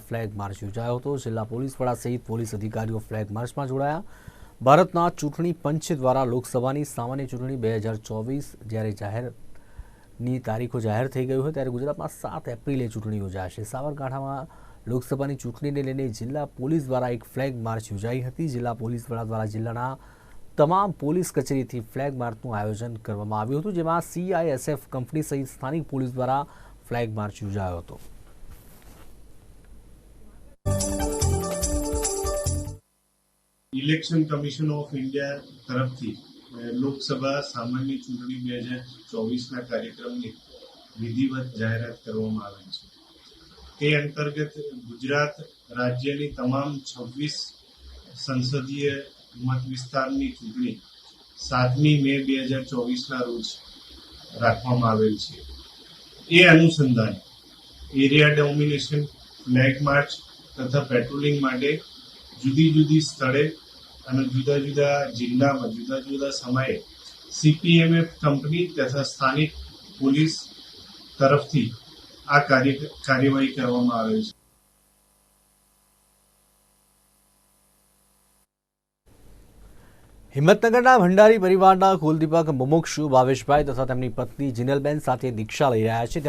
Flag March યોજાયો હતો. જિલ્લા પોલીસ વડા સહિત પોલીસ અધિકારીઓ ફ્લેગ માર્ચમાં જોડાયા. ભારતના ચૂંટણી પંચ દ્વારા લોકસભાની સામાન્ય ચૂંટણી બે હજાર ચોવીસ જ્યારે જાહેરની તારીખો જાહેર થઈ ગઈ હોય ત્યારે ગુજરાતમાં સાત એપ્રિલે ચૂંટણી યોજાશે. સાબરકાંઠામાં લોકસભાની ચૂંટણીને લઈને જિલ્લા પોલીસ દ્વારા એક ફ્લેગ માર્ચ યોજાઈ હતી. જિલ્લા પોલીસ વડા દ્વારા જિલ્લાના તમામ પોલીસ કચેરીથી ફ્લેગ માર્ચનું આયોજન કરવામાં આવ્યું હતું, જેમાં સીઆઈએસએફ કંપની સહિત સ્થાનિક પોલીસ દ્વારા ફ્લેગ માર્ચ યોજાયો હતો. ઇલેક્શન કમિશન ઓફ ઇન્ડિયા તરફથી લોકસભા સામાન્ય ચૂંટણી બે હજાર ચોવીસના કાર્યક્રમની વિધિવત જાહેરાત કરવામાં આવેલ છે. તે અંતર્ગત ગુજરાત રાજ્યની તમામ છવ્વીસ સંસદીય મત વિસ્તારની ચૂંટણી સાતમી મે બે હજાર ચોવીસના રોજ રાખવામાં આવેલ છે. એ અનુસંધાને એરિયા ડોમિનેશન, ફ્લેગ માર્ચ તથા પેટ્રોલિંગ માટે જુદી જુદી સ્થળે અને જુદા જુદા જિલ્લામાં, જુદા જુદા સમયે સીપીએમએફ કંપની તથા સ્થાનિક પોલીસ તરફથી આ કાર્યવાહી કરવામાં આવેલ છે. હિંમતનગરના ભંડારી પરિવારના કુલદીપક મુમુક્ષુ ભાવેશભાઈ તથા તેમની પત્ની જિનલબેન સાથે દીક્ષા લઈ રહ્યા છે.